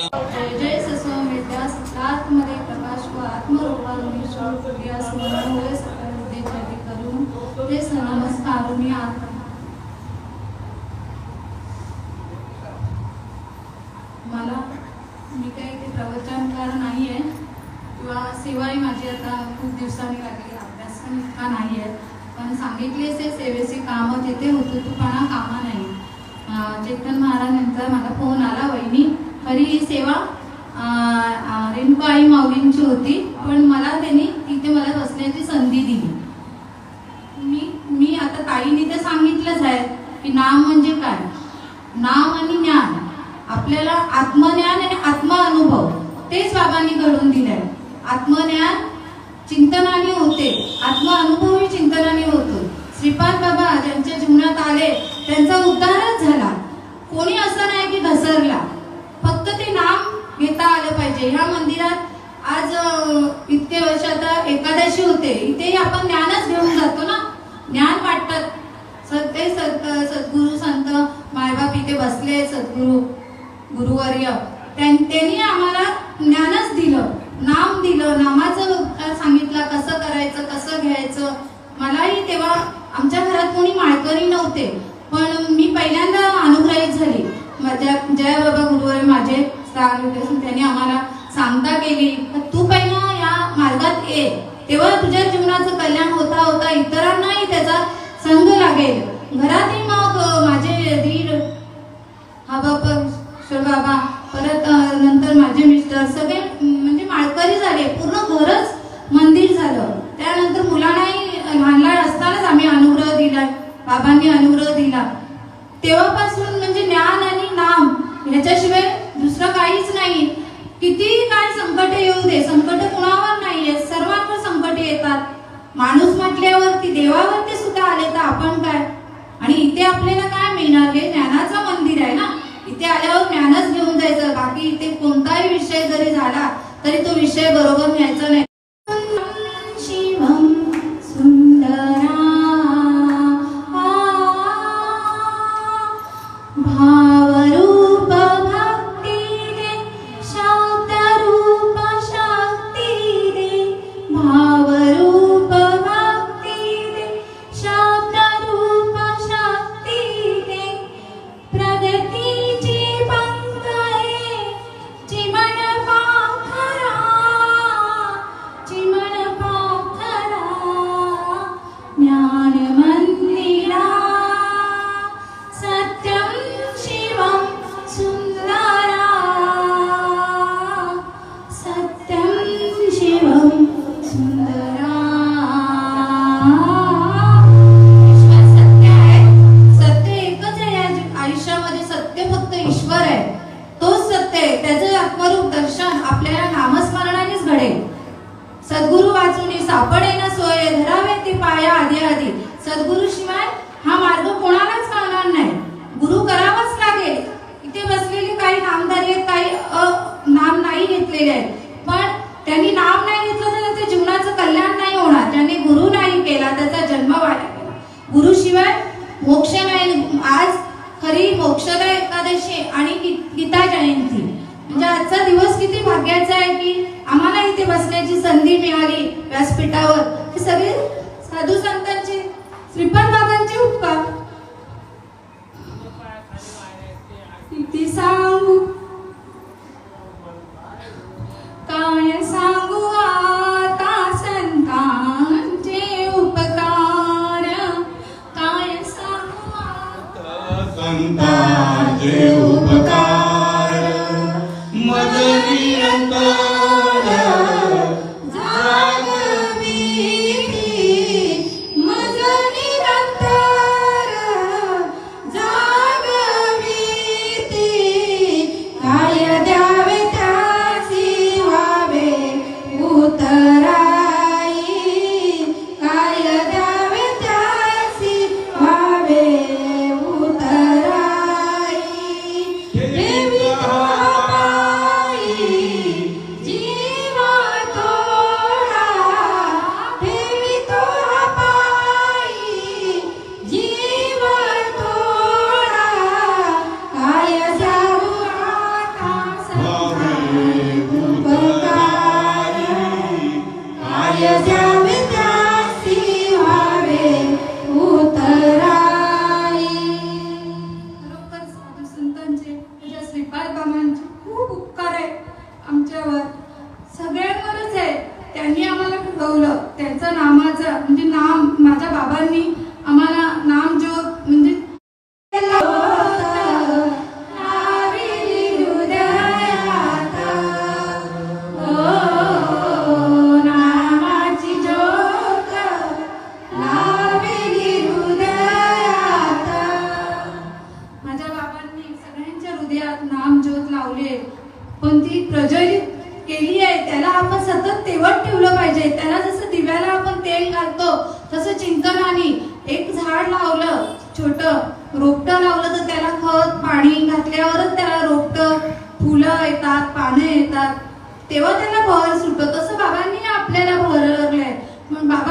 जय जय प्रकाश व आत्मरूपारुणी होय करून ते आत्मा. मला मी काही ते प्रवचनकार नाही आहे किंवा सेवाही माझी आता खूप दिवसांनी लागली अभ्यास पण इतका नाही आहे पण सांगितले ते सेवेचे कामं तिथे होते तू पण कामा नाही. चेतन महाराज मला फोन आला वहिनी. तरी ही सेवा रेणुका आई माऊलींची होती पण मला त्यांनी तिथे मला बसण्याची संधी दिली. मी मी आता ताईने ते सांगितलंच आहे की नाम म्हणजे काय? नाम आणि ज्ञान आपल्याला आत्मज्ञान आणि आत्म अनुभव तेच बाबांनी घडवून दिलंय. आत्मज्ञान चिंतनाने होते आत्म अनुभवही चिंतनाने होतो. श्रीपाद बाबा ज्यांच्या जीवनात आले त्यांचा उद्धारच झाला. कोणी असं नाही की घसरला. करता आलं पाहिजे. ह्या मंदिरात आज इतके वर्ष आता एकादशी होते. इथेही आपण ज्ञानच घेऊन जातो ना? ज्ञान वाटतात. सत्य सत सद्गुरू संत मायबाप इथे बसले सद्गुरू गुरुवर्य. त्यां- त्यांनी आम्हाला ज्ञानच दिलं. नाम दिलं. नामाचं सांगितलं? कसं करायचं? कसं घ्यायचं? मलाही तेव्हा आमच्या घरात कोणी माळकरी नव्हते. पण मी पहिल्यांदा अनुग्रहित झाली. माझ्या जय बाबा गुरुवर माझे. स्थान होते. त्यांनी आम्हाला सांगता केली तू पहिला या मार्गात ये. तेव्हा तुझ्या जीवनाचं कल्याण होता होता इतरांनाही त्याचा संग लागेल. घरातही मग माझे धीर हा बाबा बाबा. परत नंतर माझे मिस्टर. सगळे म्हणजे माळकरी झाले. पूर्ण घरच मंदिर झालं. त्यानंतर मुलांनाही लहान लहान असतानाच आम्ही अनुग्रह दिला बाबांनी अनुग्रह दिला. तेव्हापासून म्हणजे ज्ञान आणि नाम ह्याच्याशिवाय दुसरं काहीच नाही किती काय संकट येऊ दे संकट कुणावर नाहीये सर्वांवर संकट येतात माणूस म्हटल्यावरती देवावरती सुद्धा आले तर आपण काय आणि इथे आपल्याला काय मिळणार हे ज्ञानाचं मंदिर आहे ना इथे आल्यावर ज्ञानच घेऊन जायचं बाकी इथे कोणताही विषय जरी झाला तरी तो विषय बरोबर न्यायचा नाही शिवम सुंदरा सद्गुरु शिवाय हा मार्ग कोणालाच कळणार नाही. गुरु करावाच लागेल. इथे बसलेले काही नामधारी आहेत काही अ, नाम नाही घेतलेले आहेत. पण त्यांनी नाम नाही घेतलं तर त्याच्या जीवनाचं कल्याण नाही होणार. ज्यांनी गुरु नाही केला त्याचा जन्म वाया गेला गुरु शिवाय मोक्ष नाही. आज खरी मोक्षदा एकादशी आणि गीता जयंती. म्हणजे आजचा दिवस किती भाग्याचा आहे की आम्हाला इथे बसण्याची संधी मिळाली व्यासपीठावर. हे सगळे साधू संतांचे श्रीपाद बाबांचे उपकार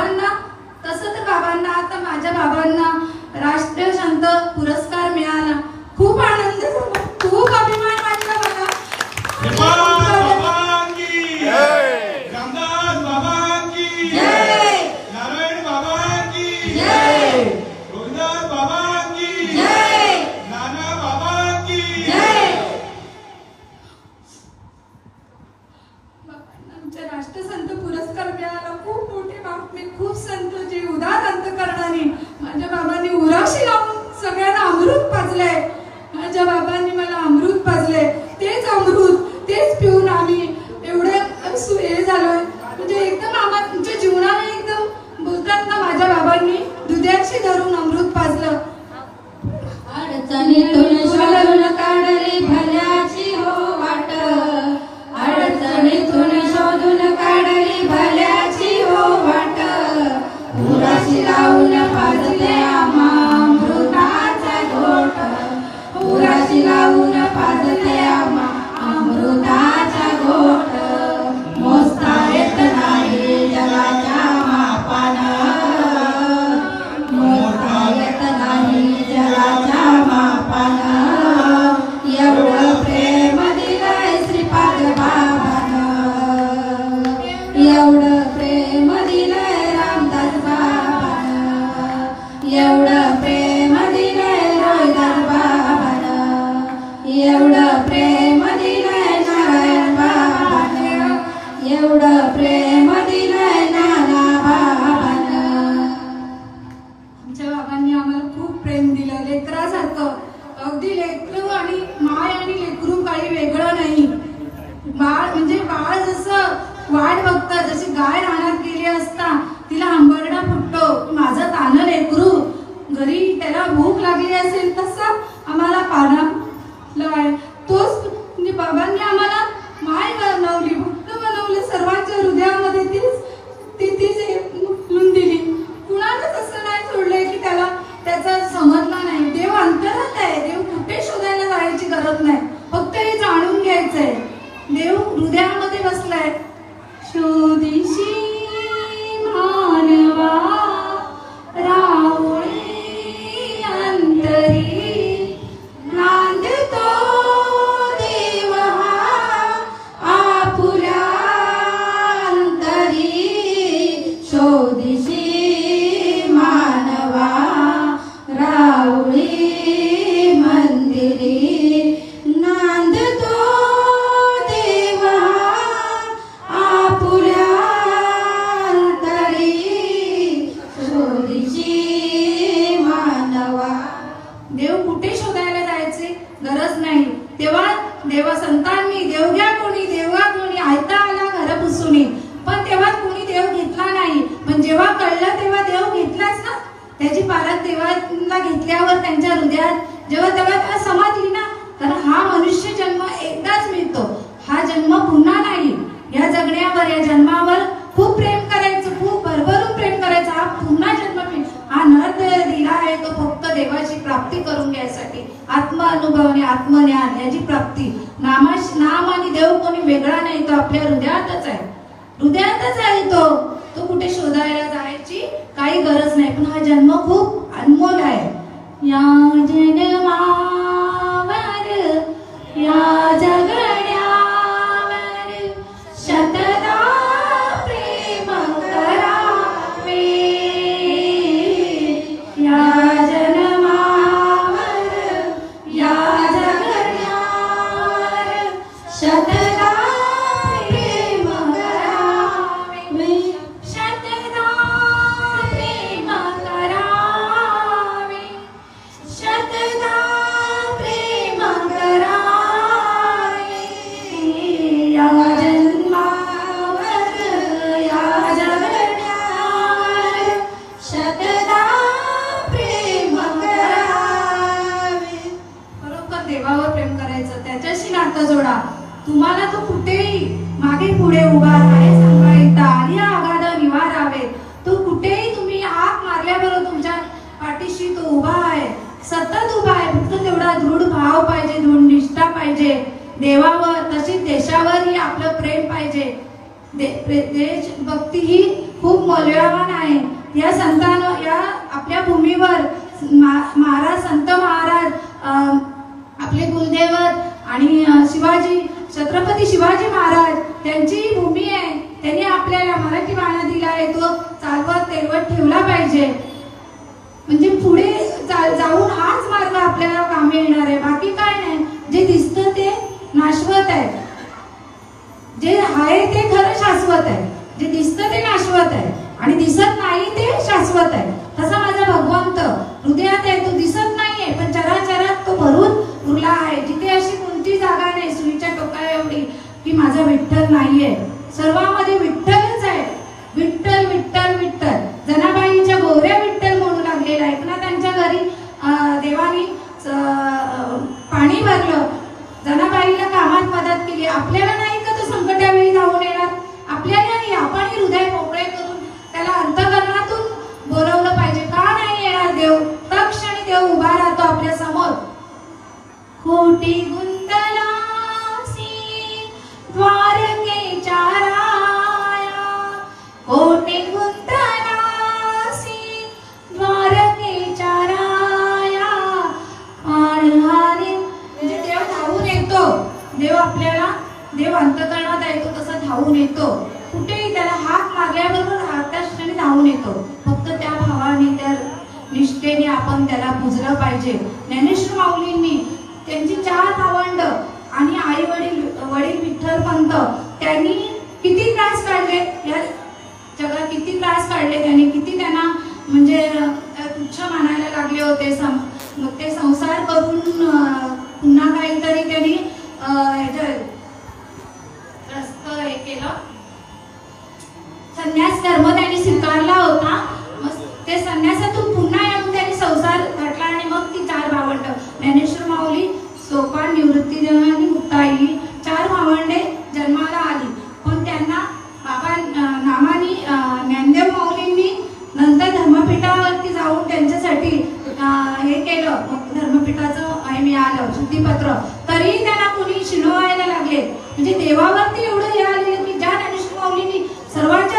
बाबांना तसं तर बाबांना आता माझ्या बाबांना राष्ट्रीय शांत पुरस्कार मिळाला. खूप आनंद लेकरासारखं अगदी लेकरू आणि माय आणि लेकरू काही वेगळं नाही. बाळ म्हणजे बाळ जसं वाट बघतं जशी गाय रानात गेली असता तिला आंबरडा फुटतो. माझं तान लेकरू घरी त्याला भूक लागली असेल तसं आम्हाला पाना तोच म्हणजे बाबांनी आम्हाला माय बनवली करत नाही. फक्त हे जाणून घ्यायचंय. देव हृदयामध्ये बसलाय. शोधीशी मानवा रावळी अंतरी नांदतो देव आपुल्या अंतरी. शोधिशी मानवा रा देव कोणी वेगळा नाही तो आपल्या हृदयातच आहे. हृदयातच आहे तो. तो कुठे शोधायला जायची काही गरज नाही पण हा जन्म खूप अनमोल आहे. या जन्मावर या जग तुम्हाला तो कुठेही मागे पुढे उभा राहे सांभाळता आणि आघाद निवारावे. तो कुठेही तुम्ही हाक मारल्याबरोबर तुमच्या पाठीशी तो उभा आहे. सतत उभा आहे. फक्त तेवढा दृढ भाव पाहिजे दृढ निष्ठा पाहिजे. देवावर तसेच देशावरही आपलं प्रेम पाहिजे. दे- प्रे- देशभक्ती ही खूप मौल्यवान आहे. या संतानं या आपल्या भूमीवर मा- महाराज संत महाराज आपले कुलदेवत आणि शिवाजी छत्रपती शिवाजी महाराज त्यांची भूमी आहे. त्यांनी आपल्याला मराठी बाणा दिला आहे. तो चालवत तेलवत ठेवला पाहिजे. म्हणजे पुढे जाऊन हाच मार्ग आपल्याला कामी येणार आहे. बाकी काय नाही. जे दिसतं ते नाशवत आहे. जे आहे ते खरं शाश्वत आहे. जे दिसतं ते नाशवत आहे. आणि दिसत नाही ते शाश्वत आहे. तसा माझा भगवंत हृदयात आहे तो दिसत नाहीये पण चराचरात तो भरून उरला आहे जिथे अशी कोणती जागा नाही सुईच्या टोका एवढी की शकत नाहीये. सर्वांमध्ये देव आपल्याला देव अंतकरणात येतो तसा धावून येतो. कुठेही त्याला हात मागल्याबरोबर हाताच क्षणी धावून येतो. फक्त त्या भावाने त्या निष्ठेने आपण त्याला पुजलं पाहिजे. ज्ञानेश्वर माऊलींनी त्यांची चार भावंड आणि आई वडील वडील विठ्ठल पंत त्यांनी किती त्रास काढले? या जगात किती त्रास काढले त्यांनी? किती त्यांना म्हणजे तुच्छ मानायला लागले होते? सं मग ते संसार करून पुन्हा काहीतरी त्यांनी हे केलं. संन्यास धर्म त्यांनी स्वीकारला होता. मग ते संन्यासातून पुन्हा येऊन त्यांनी संसार घातला आणि मग ती चार भावंड ज्ञानेश्वर माऊली सोपान निवृत्ती आणि मुक्ताई चार भावंडे जन्माला आली. पण त्यांना बाबा नामानी ज्ञानदेव माऊलींनी नंतर धर्मपीठावरती जाऊन त्यांच्यासाठी हे केलं. मग धर्मपीठाचं हे मिळालं शुद्धीपत्र. तरी त्याला कोणी शिणवायला लागले. म्हणजे देवावरती एवढं हे आलेलं की ज्या ज्ञानेश्वर माऊलींनी सर्वांच्या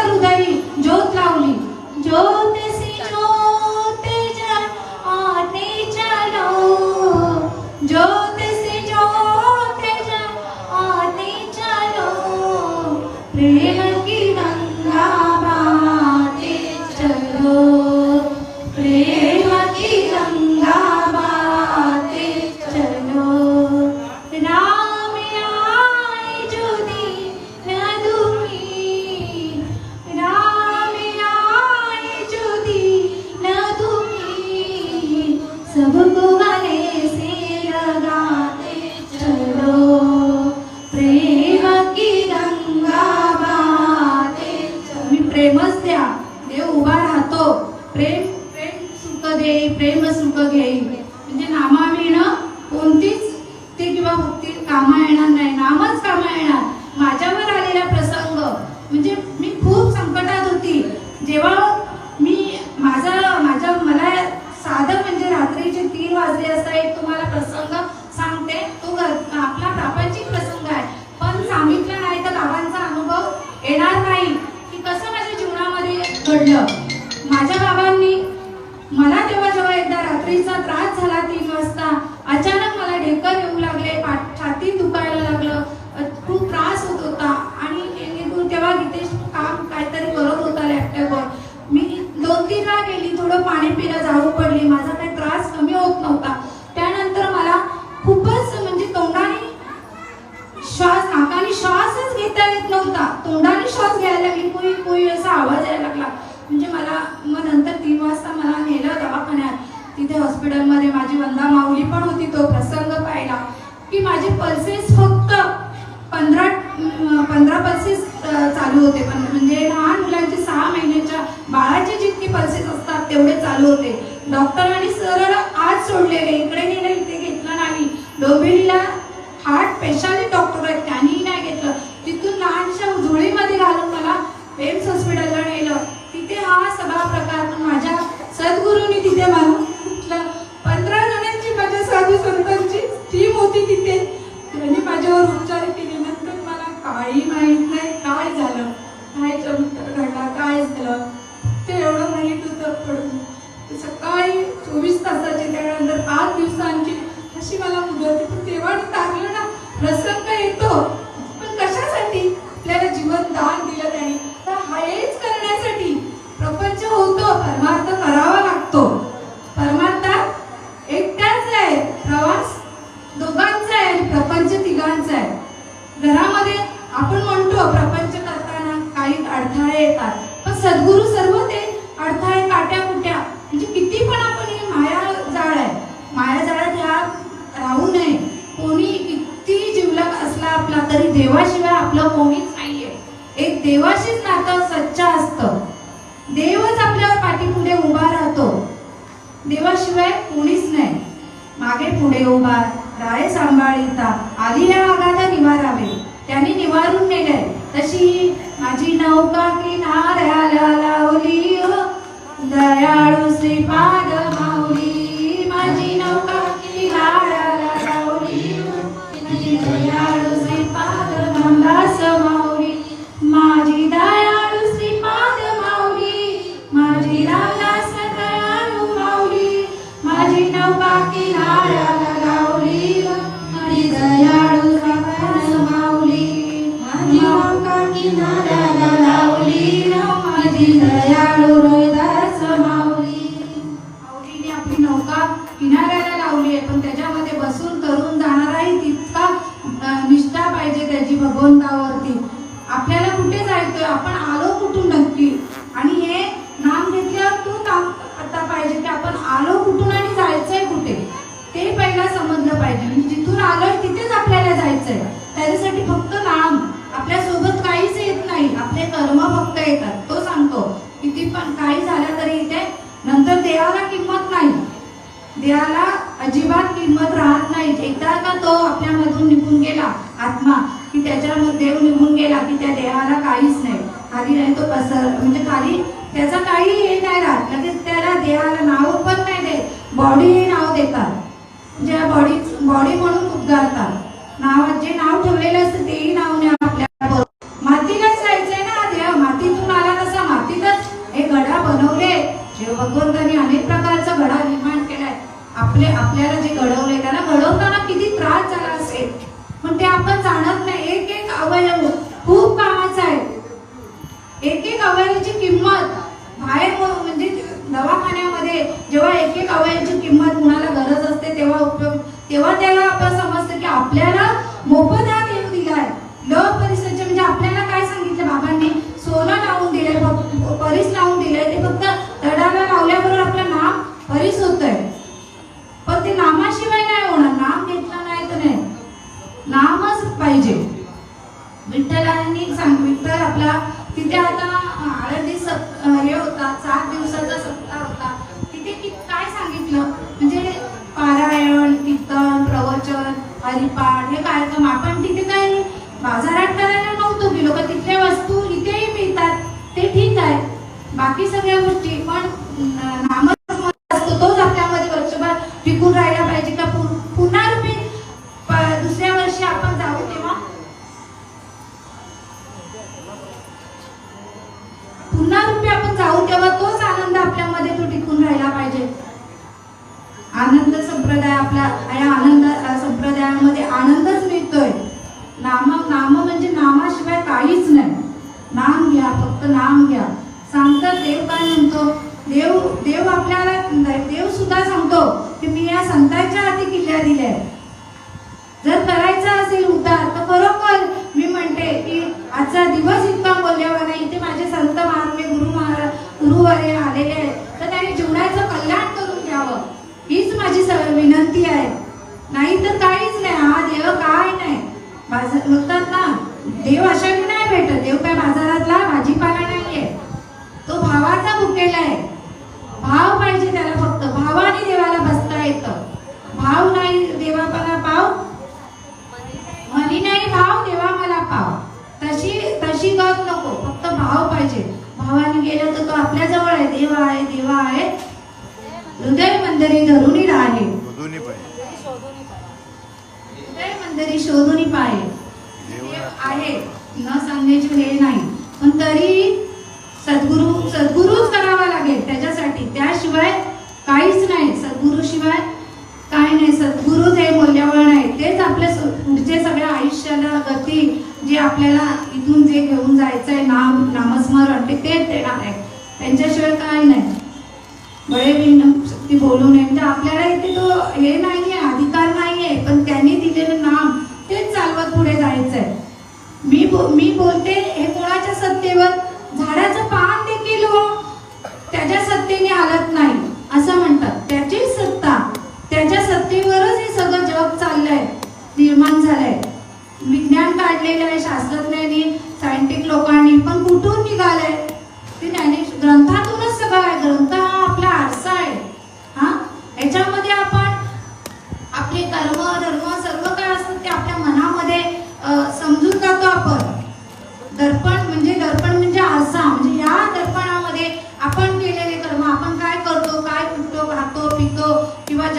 प्रेमच द्या. देव उभा राहतो. प्रेम प्रेम सुख देई प्रेम सुख घेई. म्हणजे नामा मिळणं कोणतीच ती किंवा भक्ती कामा येणार नाही. नामच कामा येणार. माझ्यावर आलेला प्रसंग म्हणजे मी खूप संकटात होती जेव्हा मी माझा माझ्या मला साधं म्हणजे रात्रीचे तीन वाजले असा एक तुम्हाला प्रसंग सांगते तो घर- आपला प्रापंचिक प्रसंग आहे पण सांगितलं नाही तर बाबांचा अनुभव येणार नाही की कसं माझ्या जीवनामध्ये घडलं माझ्या बाबांनी मला तेव्हा जेव्हा एकदा रात्रीचा त्रास झाला तीन वाजता अचानक मला ढेकर येऊ लागले पाठ छातीत दुखायला लागलं अ, खूप त्रास होत होता आणि निघून तेव्हा गीतेश काम काहीतरी करत होता लॅपटॉपवर येत नव्हता तोंडाने श्वास घ्यायला लागली कुई कुई असा आवाज यायला लागला. म्हणजे मला मग नंतर तीन वाजता मला नेलं दवाखान्यात. तिथे हॉस्पिटलमध्ये माझी वंदा माऊली पण होती तो प्रसंग पाहिला. की माझे पल्सेस फक्त पंधरा पंधरा पल्सेस चालू होते. पण म्हणजे लहान मुलांचे सहा महिन्याच्या बाळाचे जितके पल्सेस असतात तेवढे चालू होते. डॉक्टरांनी सरळ आज सोडलेले. इकडे गेले इथे घेतलं नाही. डोंबिवलीला हार्ट स्पेशालिस्ट डॉक्टर आहेत. त्यांनी नाही घेतलं तिथून लहानशा झोळीमध्ये घालून मला एम्स हॉस्पिटलला नेलं तिथे हा सगळा प्रकार पण माझ्या सद्गुरूंनी तिथे मला पंधरा जणांची माझ्या साधू संतांची टीम होती तिथे. त्यांनी माझ्यावर उपचार केले. नंतर मला काही माहीत नाही काय झालं. काय चमत्कार घडला काय झालं. ते एवढं माहीत होतं पण सकाळी चोवीस तासाची त्यानंतर पाच दिवसांची अशी मला मुदत होती. पण तेव्हा टाकलं ना प्रसंग येतो. पण कशासाठी? आपल्याला जीवन दान दिलं त्याने. तर हेच करण्यासाठी. प्रपंच होतो परमार्थ करावा देवाशीच नातं सच्च असतं. देवच आपल्या पाठीपुढे उभा राहतो. देवाशिवाय कोणीच नाही. मागे पुढे उभा राय सांभाळिता आली या आगाला निवारावे त्यांनी निवारून नेले तशी माझी नौका देहाला अजिबात किंमत राहत नाही. एकदा का तो आपल्यामधून निघून गेला आत्मा की त्याच्यामध्ये देव निघून गेला की त्या देहाला काहीच नाही. खाली नाही तो पसर म्हणजे खाली त्याचा काही हे नाही राहत. लगेच त्याला देहाला नाव पण नाही देत. बॉडी हे नाव देतात. ज्या बॉडी बॉडी म्हणून उद्गारतात. नावात जे नाव ठेवलेलं असतं तेही जेव्हा एक एक अवयवाची किंमत कुणाला गरज असते तेव्हा उपयोग तेव्हा त्याला आपण समजतं की आपल्याला मोफत आपल्या आणि आनंद संप्रदायामध्ये आनंदच मिळतोय. नाम नाम म्हणजे नामाशिवाय काहीच नाही. नाम घ्या फक्त नाम घ्या. सांगतात देव काय म्हणतो? देव देव आपल्याला देव सुद्धा सांगतो की मी या संतांच्या हाती किल्ल्या दिल्या. जर करायचा असेल उद्धार तर खरोखर मी म्हणते की आजचा दिवस इतका बोलल्यावर नाही इथे माझे संत महात्मे गुरु महाराज गुरुवारे आलेले आहेत तर त्यांनी जीवनाचं कल्याण करून घ्यावं हीच माझी स- विनंती आहे नाही तर काहीच नाही हा देव काय नाही बाजार म्हणतात ना देव अशाने नाही भेटत. देव काय बाजारातला? भाजीपाला नाहीये. तो भावाचा भुकेला आहे. भाव पाहिजे त्याला फक्त. भावाने देवाला बसता येतं. भाव नाही शोधून पाहे देव आहे न सांगण्याची हे नाही पण तरी सद्गुरु सद्गुरुच करावा लागेल त्याच्यासाठी त्याशिवाय काहीच नाही सद्गुरु शिवाय काय नाही सद्गुरुच हे मौल्यवान आहे तेच आपल्या स- पुढचे सगळ्या आयुष्याला गती जे आपल्याला इथून जे घेऊन जायचं आहे नाम नामस्मरण ते तेच देणार आहे त्यांच्याशिवाय काय नाही बळे ती बोलू नये म्हणजे आपल्याला इथे तो हे नाहीये अधिकार नाहीये पण त्यांनी दिलेलं नाम तेच चालवत पुढे जायचंय मी बो- मी बोलते हे कोणाच्या सत्तेवर झाडाचं पान देखील हो त्याच्या सत्तेने हालत नाही असं म्हणतात त्याची सत्ता त्याच्या सत्तेवरच हे सगळं जग चाललंय निर्माण झालंय. विज्ञान काढलेलं आहे शास्त्रज्ञांनी सायंटिस्ट लोकांनी पण कुठून निघालंय?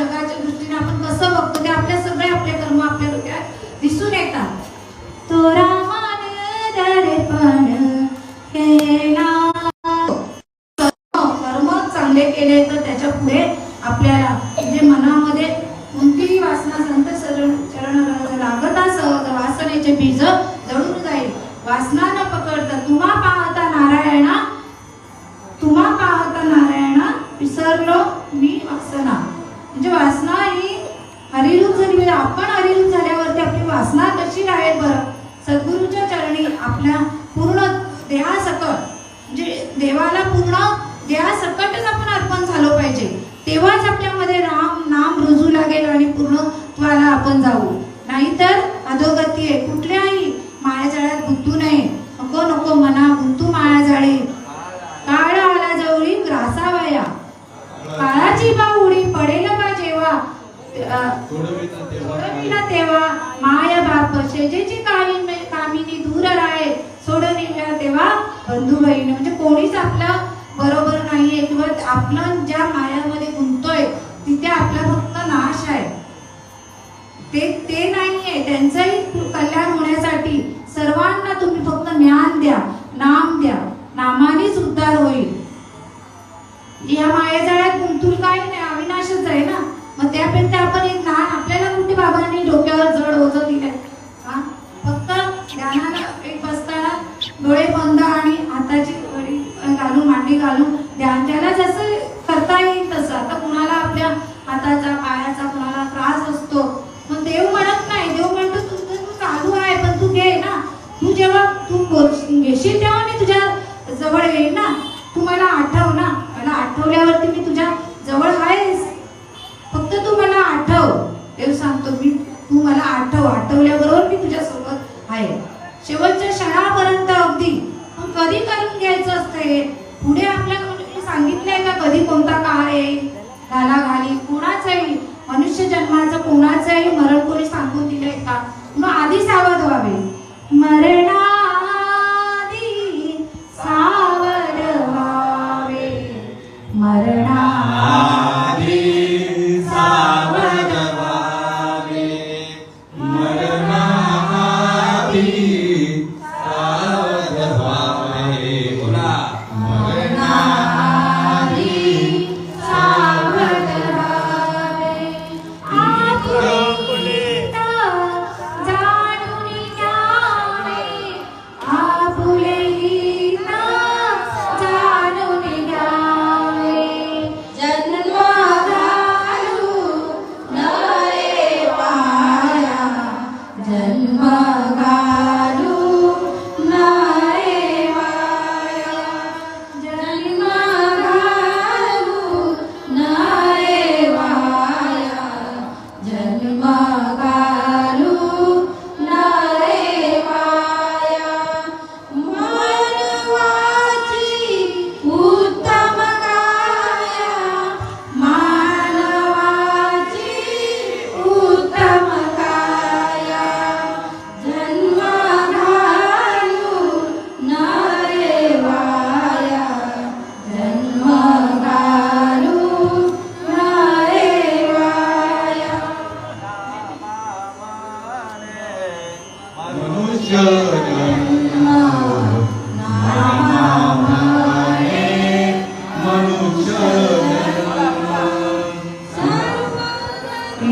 जगाच्या दृष्टीने आपण कसं बघतो ते आपल्या सगळे आपले कर्म आपल्या डोक्यात दिसून येतात. तो रामान दर्पण कर्म चांगले केले तर त्याच्या पुढे आपल्याला जे मनामध्ये कोणतीही वासना संत चरण लागत लागत तर वासनेचे बीज जळून जाईल. वासना न पकडता तुम्हा पाहता नारायणा तुम्हा पाहता नारायणा विसरलो मी वासना. म्हणजे वासना ही हरिरूप झाली म्हणजे आपण हरिरूप झाल्यावरती आपली वासना कशी राहील बरं? सद्गुरूच्या चरणी आपल्या पूर्ण देहासकट म्हणजे देवाला पूर्ण देहासकटच आपण अर्पण झालो पाहिजे. तेव्हाच आपल्यामध्ये राम नाम रुजू लागेल आणि पूर्णत्वाला आपण जाऊ. नाहीतर अधोगती आहे. कुठल्याही मायाजाळ्यात गुंतू नये. नको नको मना गुंतू मायाजाळी. सोडविला तेव्हा माया बाप शेजेची कामी कामिनी दूर राहे सोडविला तेव्हा बंधू बहीण म्हणजे कोणीच आपला बरोबर नाहीये किंवा आपलं ज्या मायामध्ये गुंतोय तिथे आपला फक्त नाश आहे. ते ते नाहीये. त्यांचंही कल्याण होण्यासाठी सर्वांना तुम्ही फक्त ज्ञान द्या नाम द्या. नामानेच उद्धार होईल या मायाजाळ्यात त्यापेक्षा आपण एक लहान आपल्याला कुठे बाबांनी डोक्यावर जड ओझ दिलंय? हा? फक्त ध्यानाला एक बसताना डोळे बंद आणि हाताची वडी घालून मांडी घालून ध्यान. त्याला जसं करता येईल तसं. आता कुणाला आपल्या हाताचा पायाचा कुणाला त्रास असतो? मग देव म्हणत नाही. देव म्हणतो तुझं तू चालू आहे पण तू घे ना. तू जेव्हा तू घेशील तेव्हा येईल घाला घाली कोणाचंही मनुष्य जन्माचं कोणाचंही मरण कोणी सांगून दिले का? मग आधी सावध व्हावे. मरण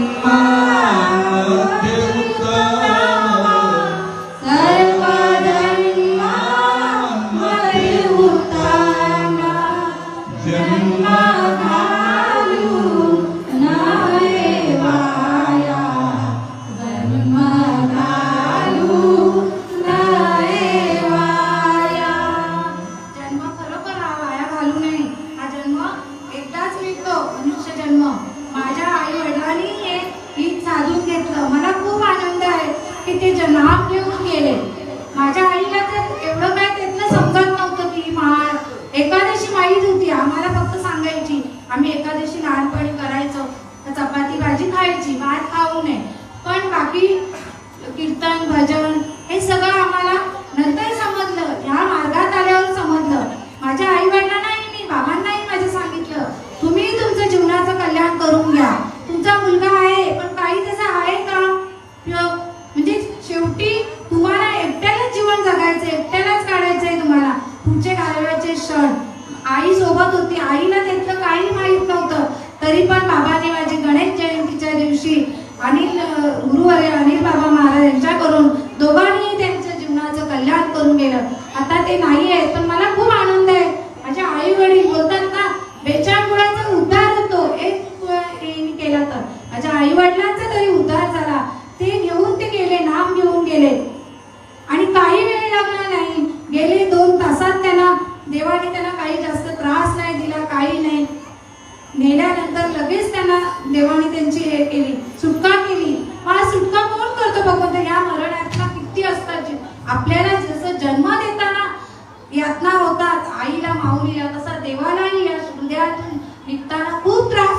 Ah. आपल्याला जसं जन्म देताना यातना होतात आईला माऊलीला तसा देवालाही या हृदयातून निघताना खूप त्रास